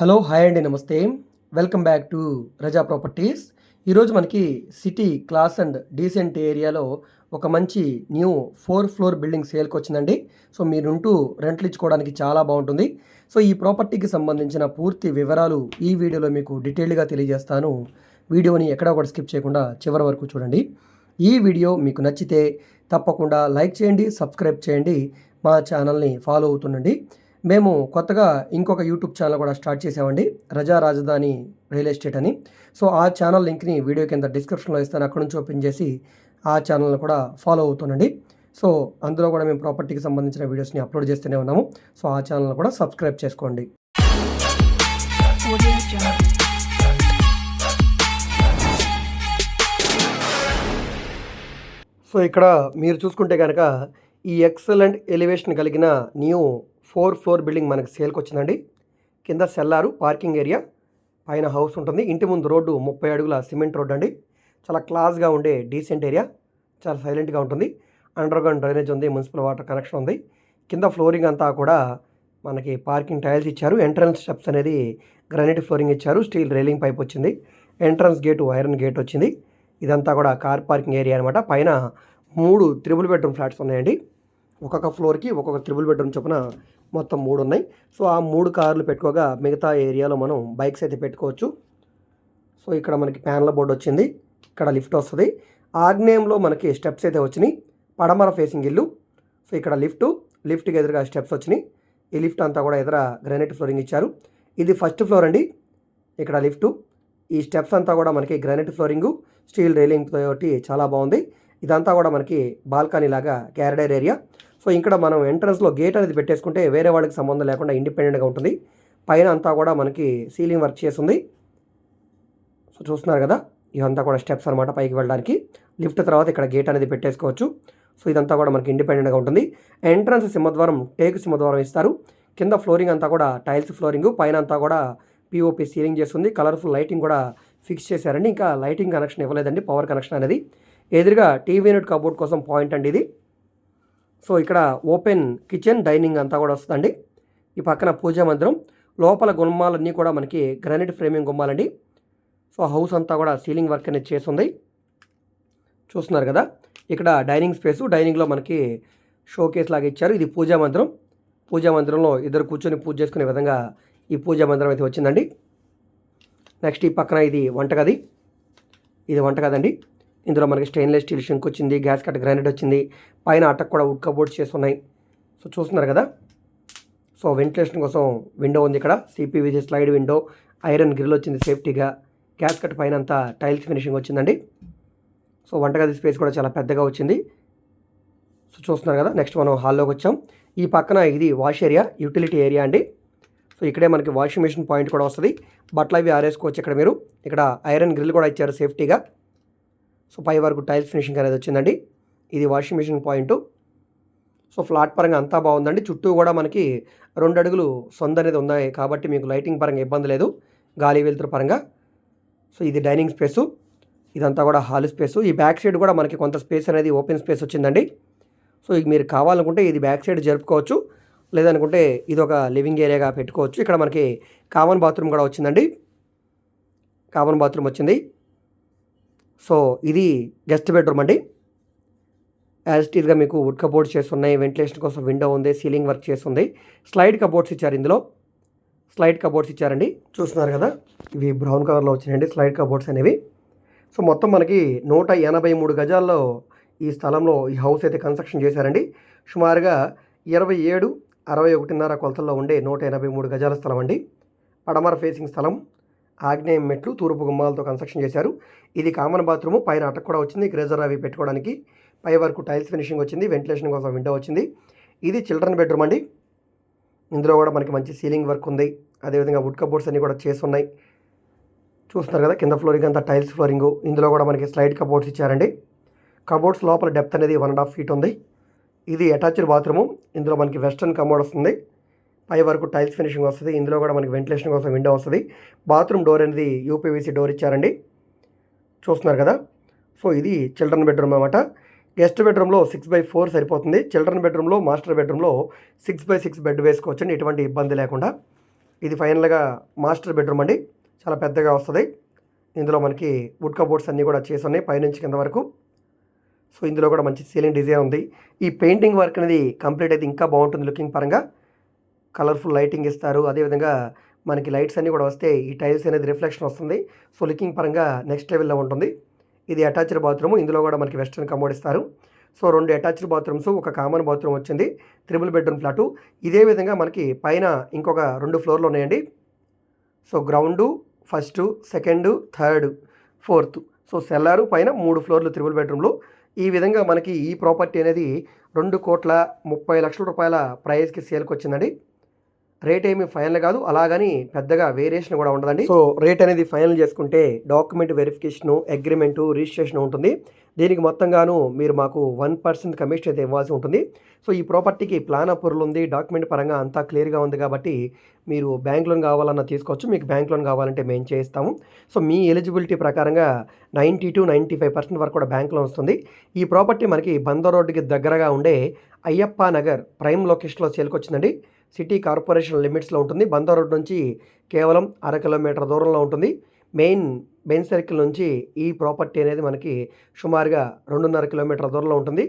Hello hi అండి నమస్తే. Welcome back to Raza properties. ఈరోజు మనకి సిటీ క్లాస్ అండ్ డీసెంట్ ఏరియాలో ఒక మంచి న్యూ ఫోర్ ఫ్లోర్ బిల్డింగ్ సేల్కి వచ్చిందండి. సో మీరుంటూ రెంట్లు ఇచ్చుకోవడానికి చాలా బాగుంటుంది. సో ఈ ప్రాపర్టీకి సంబంధించిన పూర్తి వివరాలు ఈ వీడియోలో మీకు డీటెయిల్గా తెలియజేస్తాను. వీడియోని ఎక్కడా కూడా స్కిప్ చేయకుండా చివరి వరకు చూడండి. ఈ వీడియో మీకు నచ్చితే తప్పకుండా లైక్ చేయండి సబ్స్క్రైబ్ చేయండి. మా ఛానల్ని ఫాలో అవుతుండండి. మేము కొత్తగా ఇంకొక యూట్యూబ్ ఛానల్ కూడా స్టార్ట్ చేసామండి రజా రాజధాని రియల్ ఎస్టేట్ అని. సో ఆ ఛానల్ లింక్ని వీడియో కింద డిస్క్రిప్షన్లో ఇస్తాను అక్కడ నుంచి ఓపెన్ చేసి ఆ ఛానల్ని కూడా ఫాలో అవుతానండి. సో అందులో కూడా మేము ప్రాపర్టీకి సంబంధించిన వీడియోస్ని అప్లోడ్ చేస్తూనే ఉన్నాము. సో ఆ ఛానల్ కూడా సబ్స్క్రైబ్ చేసుకోండి. సో ఇక్కడ మీరు చూసుకుంటే కనుక ఈ ఎక్సలెంట్ ఎలివేషన్ కలిగిన న్యూ ఫోర్ ఫ్లోర్ బిల్డింగ్ మనకి సేల్కి వచ్చిందండి కింద సెల్లారు పార్కింగ్ ఏరియా పైన హౌస్ ఉంటుంది. ఇంటి ముందు రోడ్డు ముప్పై అడుగుల సిమెంట్ రోడ్డు అండి చాలా క్లాస్గా ఉండే డీసెంట్ ఏరియా. చాలా సైలెంట్గా ఉంటుంది. అండర్ గ్రౌండ్ డ్రైనేజ్ ఉంది మున్సిపల్ వాటర్ కనెక్షన్ ఉంది. కింద ఫ్లోరింగ్ అంతా కూడా మనకి పార్కింగ్ టైల్స్ ఇచ్చారు. ఎంట్రన్స్ స్టెప్స్ అనేది గ్రానైట్ ఫ్లోరింగ్ ఇచ్చారు. స్టీల్ రైలింగ్ పైప్ వచ్చింది. ఎంట్రన్స్ గేటు ఐరన్ గేట్ వచ్చింది. ఇదంతా కూడా కార్ పార్కింగ్ ఏరియా అనమాట పైన మూడు త్రిబుల్ బెడ్రూమ్ ఫ్లాట్స్ ఉన్నాయండి. ఒక్కొక్క ఫ్లోర్కి ఒక్కొక్క త్రిబుల్ బెడ్రూమ్ చొప్పున మొత్తం మూడు ఉన్నాయి సో ఆ మూడు కార్లు పెట్టుకోగా మిగతా ఏరియాలో మనం బైక్స్ అయితే పెట్టుకోవచ్చు. సో ఇక్కడ మనకి ప్యానల్ బోర్డు వచ్చింది. ఇక్కడ లిఫ్ట్ వస్తుంది. ఆగ్నేయంలో మనకి స్టెప్స్ అయితే వచ్చినాయి. పడమర ఫేసింగ్ ఇల్లు. సో ఇక్కడ లిఫ్ట్ లిఫ్ట్కి ఎదురుగా స్టెప్స్ వచ్చినాయి. ఈ లిఫ్ట్ అంతా కూడా ఎదుర గ్రానైట్ ఫ్లోరింగ్ ఇచ్చారు. ఇది ఫస్ట్ ఫ్లోర్ అండి. ఇక్కడ లిఫ్ట్. ఈ స్టెప్స్ అంతా కూడా మనకి గ్రానైట్ ఫ్లోరింగ్ స్టీల్ రైలింగ్ తోటి చాలా బాగుంది. ఇదంతా కూడా మనకి బాల్కనీ లాగా క్యారడైర్ ఏరియా. సో ఇక్కడ మనం ఎంట్రన్స్లో గేట్ అనేది పెట్టేసుకుంటే వేరే వాళ్ళకి సంబంధం లేకుండా ఇండిపెండెంట్గా ఉంటుంది. పైన అంతా కూడా మనకి సీలింగ్ వర్క్ చేస్తుంది. సో చూస్తున్నారు కదా ఇవంతా కూడా స్టెప్స్ అనమాట పైకి వెళ్ళడానికి. లిఫ్ట్ తర్వాత ఇక్కడ గేట్ అనేది పెట్టేసుకోవచ్చు. సో ఇదంతా కూడా మనకి ఇండిపెండెంట్గా ఉంటుంది. ఎంట్రన్స్ సింహద్వారం టేక్ సింహద్వారం ఇస్తారు. కింద ఫ్లోరింగ్ అంతా కూడా టైల్స్ ఫ్లోరింగ్ పైన అంతా కూడా పిఓపి సీలింగ్ చేస్తుంది. కలర్ఫుల్ లైటింగ్ కూడా ఫిక్స్ చేశారండి. ఇంకా లైటింగ్ కనెక్షన్ ఇవ్వలేదండి పవర్ కనెక్షన్ అనేది. ఎదురుగా టీవీ యూనిట్ కబోర్డ్ కోసం పాయింట్ అండి ఇది. సో ఇక్కడ ఓపెన్ కిచెన్ డైనింగ్ అంతా కూడా వస్తుందండి. ఈ పక్కన పూజా మందిరం లోపల గుమ్మాలన్నీ కూడా మనకి గ్రానైట్ ఫ్రేమింగ్ గుమ్మాలండి. సో హౌస్ అంతా కూడా సీలింగ్ వర్క్ అనేది చేస్తుంది. చూస్తున్నారు కదా ఇక్కడ డైనింగ్ స్పేసు డైనింగ్లో మనకి షోకేస్ లాగా ఇచ్చారు. ఇది పూజా మందిరం. పూజా మందిరంలో ఇద్దరు కూర్చొని పూజ చేసుకునే విధంగా ఈ పూజా మందిరం అయితే వచ్చిందండి. నెక్స్ట్ ఈ పక్కన ఇది వంటగది. ఇది వంటగదండి ఇందులో మనకి స్టెయిన్లెస్ స్టీల్ షింక్ వచ్చింది గ్యాస్ కట్ గ్రానైట్ వచ్చింది పైన అటక్ కూడా వుడ్ కబోర్డ్స్ చేసి ఉన్నాయి సో చూస్తున్నారు కదా? సో వెంటిలేషన్ కోసం విండో ఉంది ఇక్కడ CPVC slide window iron grill వచ్చింది సేఫ్టీగా గ్యాస్ కట్ పైన అంతా టైల్స్ ఫినిషింగ్ వచ్చిందండి. సో వంటగది స్పేస్ కూడా చాలా పెద్దగా వచ్చింది. సో చూస్తున్నారు కదా? నెక్స్ట్ మనం హాల్లోకి వచ్చాం. ఈ పక్కన ఇది వాష్ ఏరియా యూటిలిటీ ఏరియా అండి. సో ఇక్కడే మనకి వాషింగ్ మిషన్ పాయింట్ కూడా వస్తుంది. బట్టలు అవి ఆరేసుకోవచ్చు ఇక్కడ మీరు. ఇక్కడ ఐరన్ గ్రిల్ కూడా ఇచ్చారు సేఫ్టీగా. సో పై వరకు టైల్స్ ఫినిషింగ్ అనేది వచ్చిందండి. ఇది washing machine point. So flat పరంగా అంతా బాగుందండి. చుట్టూ కూడా మనకి రెండు అడుగులు సొంత అనేది ఉన్నాయి కాబట్టి మీకు లైటింగ్ పరంగా ఇబ్బంది లేదు. గాలి వెలుతురు పరంగా. సో ఇది డైనింగ్ స్పేసు. ఇదంతా కూడా హాల్ స్పేసు. ఈ బ్యాక్ సైడ్ కూడా మనకి కొంత స్పేస్ అనేది ఓపెన్ స్పేస్ వచ్చిందండి. సో ఇది మీరు కావాలనుకుంటే ఇది బ్యాక్ సైడ్ జరుపుకోవచ్చు. లేదనుకుంటే ఇది ఒక లివింగ్ ఏరియాగా పెట్టుకోవచ్చు. ఇక్కడ మనకి కామన్ బాత్రూమ్ కూడా వచ్చిందండి. కామన్ బాత్రూమ్ వచ్చింది. సో ఇది గెస్ట్ బెడ్రూమ్ అండి. యాజ్ ఇట్ ఈస్గా మీకు వుడ్ కబోర్డ్స్ చేస్తున్నాయి వెంటిలేషన్ కోసం విండో ఉంది సీలింగ్ వర్క్ చేస్తుంది. స్లైడ్ కబోర్డ్స్ ఇచ్చారు ఇందులో. స్లైడ్ కబోర్డ్స్ ఇచ్చారండి. చూస్తున్నారు కదా ఇవి బ్రౌన్ కలర్లో వచ్చినాయండి స్లైడ్ కబోర్డ్స్ అనేవి. సో మొత్తం మనకి నూట ఎనభై మూడు గజాల్లో ఈ స్థలంలో ఈ హౌస్ అయితే కన్స్ట్రక్షన్ చేశారండి. సుమారుగా ఇరవై ఏడు అరవై ఒకటిన్నర కొలతల్లో ఉండే నూట ఎనభై మూడు గజాల స్థలం అండి. పడమర ఫేసింగ్ స్థలం. ఆగ్నేయం మెట్లు తూర్పు గుమ్మాలతో కన్స్ట్రక్షన్ చేశారు. ఇది కామన్ బాత్రూమ్ పైన అటక్ కూడా వచ్చింది. గ్రేజర్ అవి పెట్టుకోవడానికి పై వరకు టైల్స్ ఫినిషింగ్ వచ్చింది. వెంటిలేషన్ కోసం విండో వచ్చింది. ఇది చిల్డ్రన్ బెడ్రూమ్ అండి. ఇందులో కూడా మనకి మంచి సీలింగ్ వర్క్ ఉంది. అదేవిధంగా వుడ్ కబోర్డ్స్ అన్నీ కూడా చేస్తున్నాయి చూస్తున్నారు కదా కింద ఫ్లోరింగ్ అంతా టైల్స్ ఫ్లోరింగ్ ఇందులో కూడా మనకి స్లైడ్ కబోర్డ్స్ ఇచ్చారండి. కబోర్డ్స్ లోపల డెప్త్ అనేది వన్ అండ్ హాఫ్ ఫీట్ ఉంది. ఇది అటాచ్డ్ బాత్రూము ఇందులో మనకి వెస్ట్రన్ కమోడ్ వస్తుంది. పై వరకు టైల్స్ ఫినిషింగ్ వస్తుంది. ఇందులో కూడా మనకి వెంటిలేషన్ కోసం విండో వస్తుంది. బాత్రూమ్ డోర్ అనేది యూపీవీసీ డోర్ ఇచ్చారండి. చూస్తున్నారు కదా? సో ఇది చిల్డ్రన్ బెడ్రూమ్ అనమాట గెస్ట్ బెడ్రూమ్లో సిక్స్ బై ఫోర్ సరిపోతుంది. చిల్డ్రన్ బెడ్రూమ్లో మాస్టర్ బెడ్రూమ్లో సిక్స్ బై సిక్స్ బెడ్ వేసుకోవచ్చండి. ఎటువంటి ఇబ్బంది లేకుండా. ఇది ఫైనల్గా మాస్టర్ బెడ్రూమ్ అండి. చాలా పెద్దగా వస్తుంది. ఇందులో మనకి వుడ్ కబోర్డ్స్ అన్నీ కూడా చేసి ఉన్నాయి పైనుంచి కింద వరకు. సో ఇందులో కూడా మంచి సీలింగ్ డిజైన్ ఉంది. ఈ పెయింటింగ్ వర్క్ అనేది కంప్లీట్ అయితే ఇంకా బాగుంటుంది లుకింగ్ పరంగా. కలర్ఫుల్ లైటింగ్ ఇస్తారు. అదేవిధంగా మనకి లైట్స్ అన్నీ కూడా వస్తే ఈ టైల్స్ అనేది రిఫ్లెక్షన్ వస్తుంది. సో లుకింగ్ పరంగా నెక్స్ట్ లెవెల్లో ఉంటుంది. ఇది అటాచ్డ్ బాత్రూమ్. ఇందులో కూడా మనకి వెస్ట్రన్ కమోడ్ ఇస్తారు. సో రెండు అటాచ్డ్ బాత్రూమ్స్ ఒక కామన్ బాత్రూమ్ వచ్చింది త్రిబుల్ బెడ్రూమ్ ఫ్లాటు. ఇదే విధంగా మనకి పైన ఇంకొక రెండు ఫ్లోర్లు ఉన్నాయండి. So ground first second third fourth. So cellar పైన మూడు ఫ్లోర్లు త్రిబుల్ బెడ్రూమ్లు. ఈ విధంగా మనకి ఈ ప్రాపర్టీ అనేది రెండు కోట్ల ముప్పై లక్షల రూపాయల ప్రైస్కి సేల్కి వచ్చిందండి. రేట్ ఏమి ఫైనల్ కాదు అలాగని పెద్దగా వేరియేషన్ కూడా ఉండదండి. సో రేట్ అనేది ఫైనల్ చేసుకుంటే డాక్యుమెంట్ వెరిఫికేషను అగ్రిమెంటు రిజిస్ట్రేషన్ ఉంటుంది. దీనికి మొత్తంగాను మీరు మాకు వన్ పర్సెంట్ కమిషన్ అయితే ఇవ్వాల్సి ఉంటుంది. సో ఈ ప్రాపర్టీకి ప్లాన్ అప్రూవల్ ఉంది డాక్యుమెంట్ పరంగా అంతా క్లియర్గా ఉంది కాబట్టి మీరు బ్యాంక్ లోన్ కావాలన్నా తీసుకోవచ్చు మీకు బ్యాంక్ లోన్ కావాలంటే మేము చేయిస్తాము. సో మీ ఎలిజిబిలిటీ ప్రకారంగా ninety to ninety five percent వరకు కూడా బ్యాంక్ లోన్ వస్తుంది. ఈ ప్రాపర్టీ మనకి బందర్ రోడ్డుకి దగ్గరగా ఉండే అయ్యప్ప నగర్ ప్రైమ్ లొకేషన్లో సేల్కొచ్చిందండి సిటీ కార్పొరేషన్ లిమిట్స్లో ఉంటుంది. బందర్ రోడ్ నుంచి కేవలం అర కిలోమీటర్ దూరంలో ఉంటుంది. మెయిన్ మెయిన్ సర్కిల్ నుంచి ఈ ప్రాపర్టీ అనేది మనకి సుమారుగా రెండున్నర కిలోమీటర్ల దూరంలో ఉంటుంది.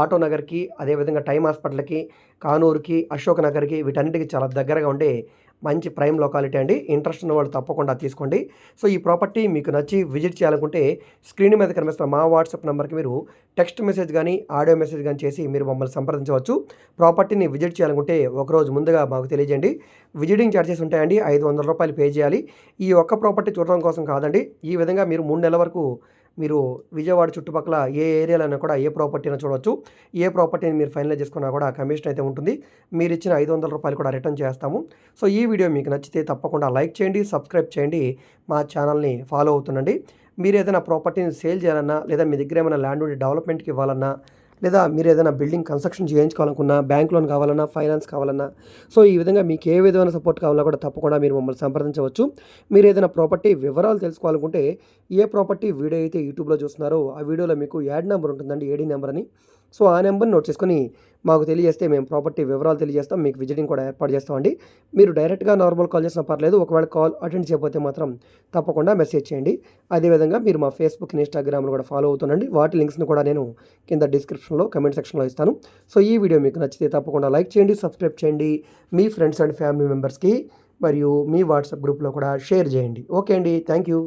ఆటో నగర్కి అదేవిధంగా టైమ్ హాస్పిటల్కి కానూరుకి అశోక్ నగర్కి వీటన్నిటికి చాలా దగ్గరగా ఉండే మంచి ప్రైమ్ లొకాలిటీ అండి. ఇంట్రెస్ట్ ఉన్న వాళ్ళు తప్పకుండా తీసుకోండి. సో ఈ ప్రాపర్టీ మీకు నచ్చి విజిట్ చేయాలనుకుంటే స్క్రీన్ మీద కనిపిస్తున్న మా వాట్సాప్ నెంబర్కి మీరు టెక్స్ట్ మెసేజ్ కానీ ఆడియో మెసేజ్ కానీ చేసి మీరు మమ్మల్ని సంప్రదించవచ్చు. ప్రాపర్టీని విజిట్ చేయాలనుకుంటే ఒకరోజు ముందుగా మాకు తెలియజేయండి. విజిటింగ్ ఛార్జెస్ ఉంటాయండి. ఐదు వందల రూపాయలు పే చేయాలి. ఈ ఒక్క ప్రాపర్టీ చూడడం కోసం కాదండి. ఈ విధంగా మీరు మూడు నెలల వరకు మీరు విజయవాడ చుట్టుపక్కల ఏ ఏరియాలైనా కూడా ఏ ప్రాపర్టీ అయినా చూడవచ్చు. ఏ ప్రాపర్టీని మీరు ఫైనలైజ్ చేసుకున్నా కూడా కమిషన్ అయితే ఉంటుంది. మీరు ఇచ్చిన ఐదు వందల రూపాయలు కూడా రిటర్న్ చేస్తాము. సో ఈ వీడియో మీకు నచ్చితే తప్పకుండా లైక్ చేయండి సబ్స్క్రైబ్ చేయండి. మా ఛానల్ని ఫాలో అవుతుండండి. మీరు ఏదైనా ప్రాపర్టీని సేల్ చేయాలన్నా లేదా మీ దగ్గర ఏమైనా ల్యాండ్ ఉండి డెవలప్మెంట్కి ఇవ్వాలన్నా లేదా మీరు ఏదైనా బిల్డింగ్ కన్స్ట్రక్షన్ చేయించుకోవాలనుకున్నా బ్యాంక్ లోన్ కావాలన్నా ఫైనాన్స్ కావాలన్నా సో ఈ విధంగా మీకు ఏ విధమైన సపోర్ట్ కావాలన్నా కూడా తప్పకుండా మీరు మమ్మల్ని సంప్రదించవచ్చు. మీరు ఏదైనా ప్రాపర్టీ వివరాలు తెలుసుకోవాలనుకుంటే ఏ ప్రాపర్టీ వీడియో అయితే యూట్యూబ్లో చూస్తున్నారో ఆ వీడియోలో మీకు యాడ్ నెంబర్ ఉంటుందండి ఏడీ నెంబర్ అని. సో ఆ నెంబర్ నోట్ చేసుకొని మాకు తెలియజేస్తే మేము ప్రాపర్టీ వివరాలు తెలియజేస్తాం మీకు విజిటింగ్ కూడా ఏర్పాటు చేస్తామండి మీరు డైరెక్ట్గా నార్మల్ కాల్ చేసినా పర్లేదు ఒకవేళ కాల్ అటెండ్ చేయకపోతే మాత్రం తప్పకుండా మెసేజ్ చేయండి. అదేవిధంగా మీరు మా ఫేస్బుక్ ఇన్స్టాగ్రామ్లో కూడా ఫాలో అవుతుండండి వాటి లింక్స్ని కూడా నేను కింద డిస్క్రిప్షన్లో కమెంట్ సెక్షన్లో ఇస్తాను. సో ఈ వీడియో మీకు నచ్చితే తప్పకుండా లైక్ చేయండి సబ్స్క్రైబ్ చేయండి. మీ ఫ్రెండ్స్ అండ్ ఫ్యామిలీ మెంబర్స్కి మరియు మీ వాట్సాప్ గ్రూప్లో కూడా షేర్ చేయండి. ఓకే అండి. Thank you.